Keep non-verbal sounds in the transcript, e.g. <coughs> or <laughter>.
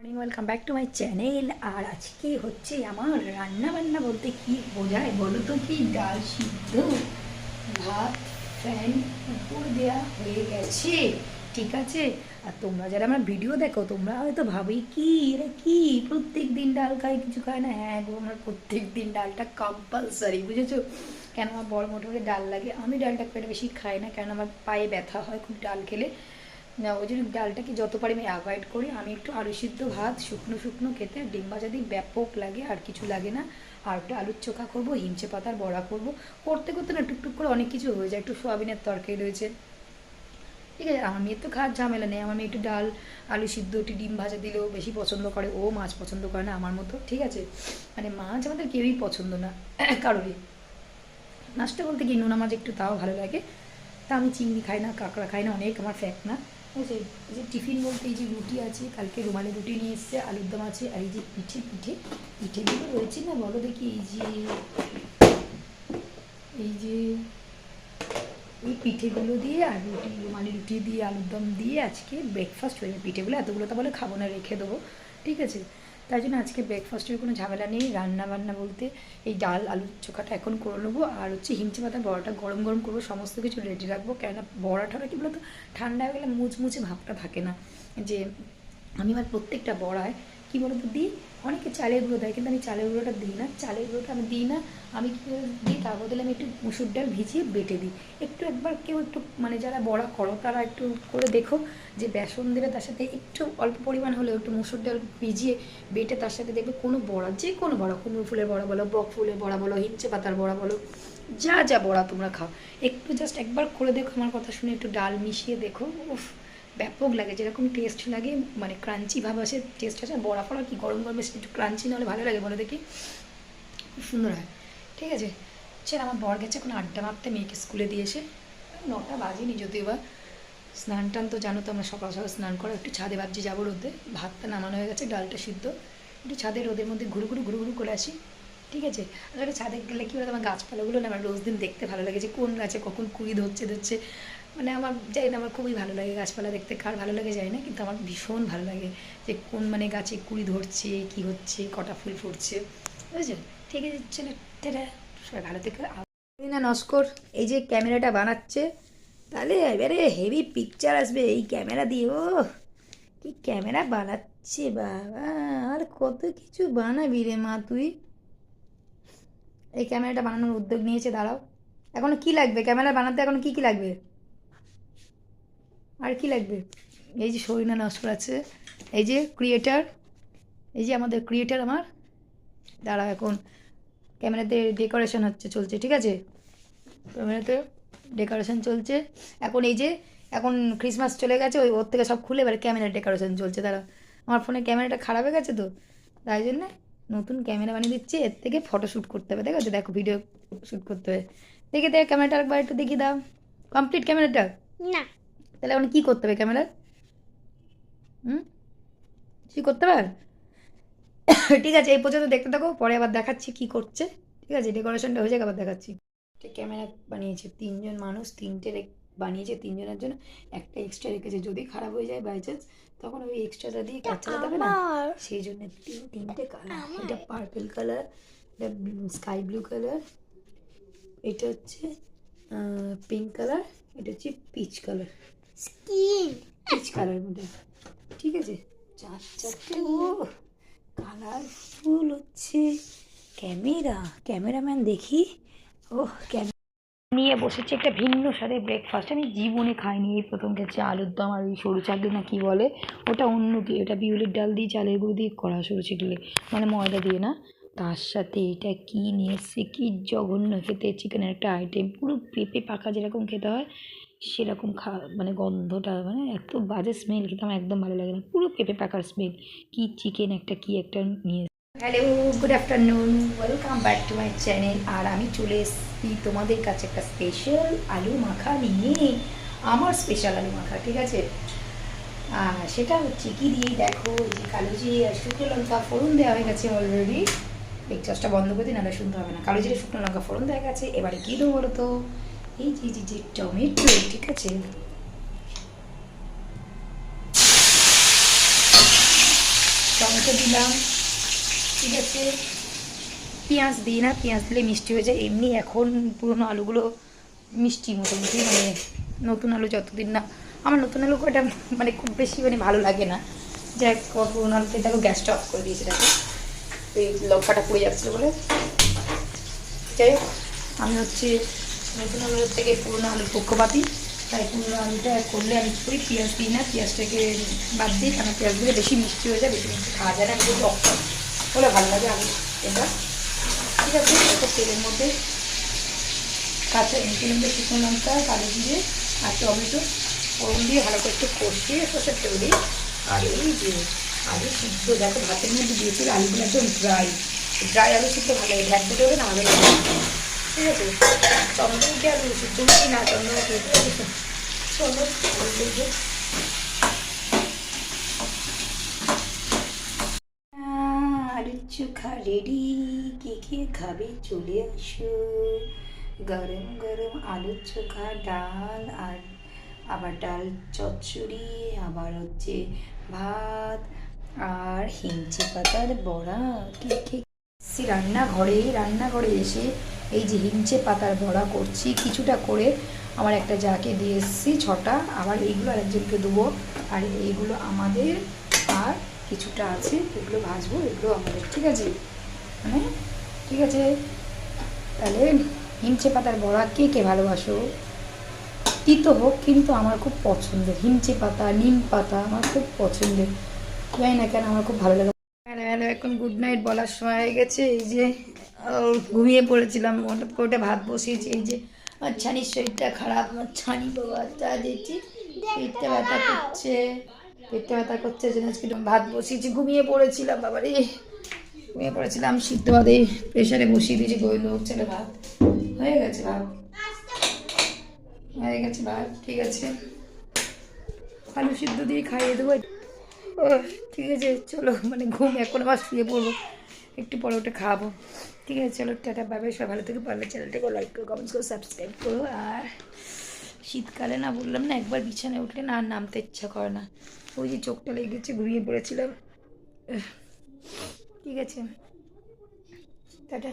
Welcome back to my channel আর আজকে হচ্ছে আমার রান্না বান্না বলতে কি বোঝায় বলো তো কি? ডাল সিদ্ধ, ভাত, ফ্যান উপর দেওয়া হয়ে গেছে। ঠিক আছে? আর তোমরা যারা আমার ভিডিও দেখো, তোমরা হয়তো ভাবি কি? এরা কি? প্রত্যেক দিন ডাল খায়, কিছু খায় না? হ্যাঁ গো, আমার প্রত্যেক দিন ডালটা কম্পালসারি বুঝেছ? কেন আমার বড় মোটরে ডাল লাগে? আমি ডালটা খুব বেশি খাই না, কেন আমার পায়ে ব্যথা হয় খুব ডাল খেলে? না, ওই জন্য ডালটাকে যত পারি আমি অ্যাভয়েড করি। আমি একটু আলু সিদ্ধ ভাত, শুকনো শুকনো খেতে ডিম ভাজা দিই ব্যাপক লাগে, আর কিছু লাগে না। আর একটু আলুর চোখা করব, হিমচে পাতার বড়া করব। করতে করতে না টুকটুক করে অনেক কিছু হয়ে যায়। একটু সোয়াবিনের তরকারি রয়েছে। ঠিক আছে আমার মেয়ের তো খাওয়ার ঝামেলা নেই। আমার মেয়ে একটু ডাল, আলু সিদ্ধ, একটু ডিম ভাজা দিলেও বেশি পছন্দ করে। ও মাছ পছন্দ করে না আমার মতো। ঠিক আছে মানে মাছ আমাদের কেউই পছন্দ না কারোরই। মাছটা বলতে কি নোনা মাছ একটু, তাও ভালো লাগে। তা আমি চিংড়ি খাই না কাঁকড়া খাই না অনেক আমার ফ্যাট না। এই যে টিফিন বলতে এই যে রুটি আছে, কালকে রুমালি রুটি নিয়ে এসছে, আলুর দম আছে, আর এই যে পিঠে পিঠে পিঠেগুলো রয়েছে না, বলো দেখি এই যে এই যে এই পিঠেগুলো দিয়ে আর রুটি, রুমালি রুটি দিয়ে, আলুর দম দিয়ে আজকে ব্রেকফাস্ট হয়ে যাবে পিঠেগুলো এতগুলো তো বলে খাব না, রেখে দেবো, ঠিক আছে? তাই জন্য আজকে ব্রেকফাস্টের কোনো ঝামেলা নেই রান্না বান্না বলতে এই ডাল, আলুর চোখাটা এখন করে নেব আর হচ্ছে হিমচি পাতা, বড়াটা গরম গরম করব, সমস্ত কিছু রেডি রাখব। কেননা বড়াটা কী বলতো, ঠান্ডা হয়ে গেলে মুচমুচে ভাবটা থাকে না যে, আমি আমার প্রত্যেকটা বড়ায় কী বলতো, দিই? অনেকে চালের গুঁড়ো দেয়, কিন্তু আমি চালের গুঁড়োটা দিই না। চালের গুঁড়োটা আমি দিই না, আমি কী দিই? তার বদলে আমি একটু মুসুর ডাল ভিজিয়ে বেটে দিই। একটু একবার কেউ একটু মানে যারা বড়া করো, তারা একটু করে দেখো যে বেসন দেবে তার সাথে একটু অল্প পরিমাণ হলেও একটু মুসুর ডাল ভিজিয়ে বেটে তার সাথে দেখবে কোনো বড়া, যে কোনো বড়া, কুমড়ো ফুলের বড়া বলো, বক ফুলের বড়া বলো হিমচে পাতার বড়া বলো, যা যা বড়া তোমরা খাও। একটু জাস্ট একবার করে দেখো, আমার কথা শুনে একটু ডাল মিশিয়ে দেখো, উফ। ব্যাপক লাগে, যেরকম টেস্ট লাগে মানে ক্রাঞ্চি ভাব আসে টেস্ট আসে বড়া ফড়া কি গরম গরমে একটু ক্রাঞ্চি না হলে ভালো লাগে বলে দেখি। খুব সুন্দর হয়। ঠিক আছে? সে আমার বর গেছে, এখন আড্ডা মারতে, মেয়েকে স্কুলে দিয়েছে নটা বাজেনি যদিও বা। স্নান টান তো জানো তো, আমরা সকাল সকাল স্নান করো, একটু ছাদে ভাবছি যাব রোদে, ভাতটা নামানো হয়ে গেছে, ডালটা সিদ্ধ। একটু ছাদে রোদের মধ্যে ঘুরু ঘুরু ঘুরু ঘুরু করে আসি। ঠিক আছে? আসলে ছাদে গেলে কী বলতো, আমার গাছপালাগুলো না আমার রোজ দিন দেখতে ভালো লাগে যে কোন গাছে কখন কুড়ি ধরছে ধরছে। মানে আমার যাই না, আমার খুবই ভালো লাগে গাছপালা দেখতে, কার ভালো লাগে যায় না, কিন্তু আমার ভীষণ ভালো লাগে যে কোন মানে গাছে কুড়ি ধরছে, কি হচ্ছে, কটা ফুল ফুটছে, বুঝেছ? ঠিক আছে সবাই ভালো থেকে। না নস্কর, এই যে ক্যামেরাটা বানাচ্ছে, তাহলে এবারে হেভি পিকচার আসবে এই ক্যামেরা দিয়ে ও কি ক্যামেরা বানাচ্ছে বাবা, আর কত কিছু বানাবি রে মা তুই? এই ক্যামেরাটা বানানোর উদ্যোগ নিয়েছে, দাঁড়াও, এখন কি লাগবে? ক্যামেরা বানাতে এখন কি কি লাগবে? আর কি লাগবে? এই যে সরিনা নস্কর আছে, এই যে ক্রিয়েটার এই যে আমাদের ক্রিয়েটার আমার। দাঁড়াও এখন, ক্যামেরাতে ডেকোরেশন হচ্ছে, চলছে, ঠিক আছে? ক্যামেরাতে ডেকোরেশন চলছে। এখন এই যে, এখন ক্রিসমাস চলে গেছে, ওই ওর থেকে সব খুলে এবার ক্যামেরার ডেকোরেশন চলছে তারা আমার ফোনে ক্যামেরাটা খারাপ হয়ে গেছে তো? তাই জন্য নতুন ক্যামেরা বানিয়ে দিচ্ছি, এর থেকে ফটো শ্যুট করতে হবে, দেখো দেখো ভিডিও শ্যুট করতে হবে। দেখে দেখ, ক্যামেরাটা একবার একটু দেখিয়ে দাও। কমপ্লিট ক্যামেরাটা? না। তাহলে এখন কী করতে হবে ক্যামেরার? হুম? কী করতে আর? <coughs> ঠিক আছে এই পর্যন্ত দেখতে থাকো পরে আবার দেখাচ্ছি কি করছে। ঠিক আছে ডেকোরেশনটা হয়ে যাক আবার দেখাচ্ছি। ক্যামেরা বানিয়েছে তিনজন মানুষ তিনটে বানিয়েছে তিনজনের জন্য। একটা এক্সট্রা রেখেছে যদি খারাপ হয়ে যায় বাই চান্স তখন ওই এক্সট্রাটা দিয়ে কাজ চালাতে হবে না? সেই জন্য তিন তিনটে কালার এটা পার্পল কালার এটা স্কাই ব্লু কালার এটা হচ্ছে পিঙ্ক কালার এটা হচ্ছে peach colour skin. Peach colour মধ্যে। ঠিক আছে? চার চারটে ও কালারফুল হচ্ছে। ক্যামেরা ক্যামেরাম্যান দেখি। ও ক্যামেরা নিয়ে বসেছে একটা ভিন্ন স্বাদের ব্রেকফাস্ট আমি জীবনে খাইনি এই প্রথম খেয়েছি। আলুর দম আর ওই সরু চাকলি না কি বলে? ওটা অন্য কি? ওটা বিউলির ডাল দিয়ে চালের গুঁড়ো দিয়ে করা সরু চাকলি মানে ময়দা দিয়ে না? তার সাথে এটা কি নিয়ে এসছে? কি জঘন্য খেতে। চিকেনের একটা আইটেম পুরো পেঁপে পাকা যেরকম খেতে হয় সেরকম খা মানে গন্ধটা মানে এত বাজে স্মেল খেতে আমার একদম ভালো লাগে না। পুরো পেঁপে পাকার স্মেল কি চিকেন একটা, কি একটা নিয়ে hello good afternoon welcome back to my channel আর আমি চলে এসেছি তোমাদের কাছে একটা স্পেশাল আলু মাখা নিয়ে। আমার স্পেশাল আলু মাখা, ঠিক আছে? সেটা হচ্ছে কি দিয়ে, দেখো যে কালো আর শুকনো লঙ্কা ফোড়ন দেওয়া হয়ে গেছে অলরেডি পিকচারটা বন্ধ করে দিন, নাহলে শুনতে হবে না। কালো জিরে, শুকনো লঙ্কা ফোড়ন দেওয়া গেছে, এবারে কী দেবো বলো তো। এই যে যে যে টমেটো, ঠিক আছে? টমেটো দিলাম, ঠিক আছে? পেঁয়াজ দিই না, পেঁয়াজ দিলে মিষ্টি হয়ে যায়। এমনি এখন পুরোনো আলুগুলো মিষ্টি মোটামুটি মানে নতুন আলু যতদিন না, আমার নতুন আলু কটা মানে খুব বেশি মানে ভালো লাগে না। যাই হোক পুরোনো আলুতে দেখো গ্যাসটা অফ করে দিয়েছে, দেখো। এই লঙ্কাটা পুড়ে যাচ্ছিল বলে। যাই হোক, আমি হচ্ছে নতুন আলুর থেকে পুরোনো আলুর পক্ষপাতি। তাই পুরোনো আলুটা করলে আমি কী করি? পেঁয়াজ দিই না পেঁয়াজটাকে বাদ দিই কারণ পেঁয়াজ দিলে বেশি মিষ্টি হয়ে যায় বেশি মিষ্টি খাওয়া যায় না একটু টক হলে ভালো লাগে আলু এটা। ঠিক আছে একটা তেলের মধ্যে কাঁচা তেলের মধ্যে শুকনো লঙ্কা কালো জিরে আর টমেটো ওরম দিয়ে ভালো করে একটু কষিয়ে সর্ষের তেল দিই আর এই যে আলু সিদ্ধ দেখো ভাতের মধ্যে দিয়েছিল আলুগুলো একদম ড্রাই ড্রাই আলু সিদ্ধ ভালো লাগে ভ্যাট দিতে হবে না লাগে চোখা রেডি কে খাবে চলে আসো। গরম গরম আলুর চোখা ডাল আর আবার ডাল চচ্চড়ি, আবার হচ্ছে ভাত আর হিঞ্চে পাতার বড়া। কে কে রান্নাঘরে রান্নাঘরে এসে এই যে হিমচে পাতার বড়া করছি, কিছুটা করে আমার একটা যাকে দিয়ে এসেছি, ছটা। আবার এইগুলো আরেকজনকে দেবো। আর এইগুলো আমাদের, আর কিছুটা আছে, এগুলো ভাজবো, এগুলো আমাদের, ঠিক আছে? মানে ঠিক আছে? তাহলে হিমচে পাতার বড়া কে কে ভালোবাসো? তিতো হোক, কিন্তু আমার খুব পছন্দের। হিমচে পাতা, নিম পাতা আমার খুব পছন্দের। জানি না কেন, আমার খুব ভালো লাগে। হ্যালো হ্যালো, এখন গুড নাইট বলার সময় হয়ে গেছে। এই যে ঘুমিয়ে পড়েছিলাম, হঠাৎ করে উঠে ভাত বসিয়েছি, এই যে আমার ছানির শরীরটা খারাপ, আমার ছানি বাবা চা দিয়েছি, পেটটা ব্যথা করছে, পেটটা ব্যথা করছে জন্য আজকে ভাত বসিয়েছি, ঘুমিয়ে পড়েছিলাম বাবারে ঘুমিয়ে পড়েছিলাম, সিদ্ধ ভাতে প্রেশারে বসিয়ে দিয়েছি গইল ছেলে ভাত। হয়ে গেছে ভাত। হয়ে গেছে ভাত, ঠিক আছে। আলু সিদ্ধ দিয়ে খাইয়ে দেবো। ঠিক আছে, চলো মানে ঘুম, এখন আবার শুয়ে পড়ব। একটু পরে ওটা খাব। ঠিক আছে, চলো, টাটা বাবাই সবাই ভালো থেকে, পারলে চ্যানেলটাকে লাইক করো কমেন্টস করো সাবস্ক্রাইব করো, আর শীতকালে না বললাম না, একবার বিছানায় উঠলে না আর নামতে ইচ্ছা করে না। ওই যে চোখটা লেগেছে ঘুমিয়ে পড়েছিলাম। ঠিক আছে। টাটা।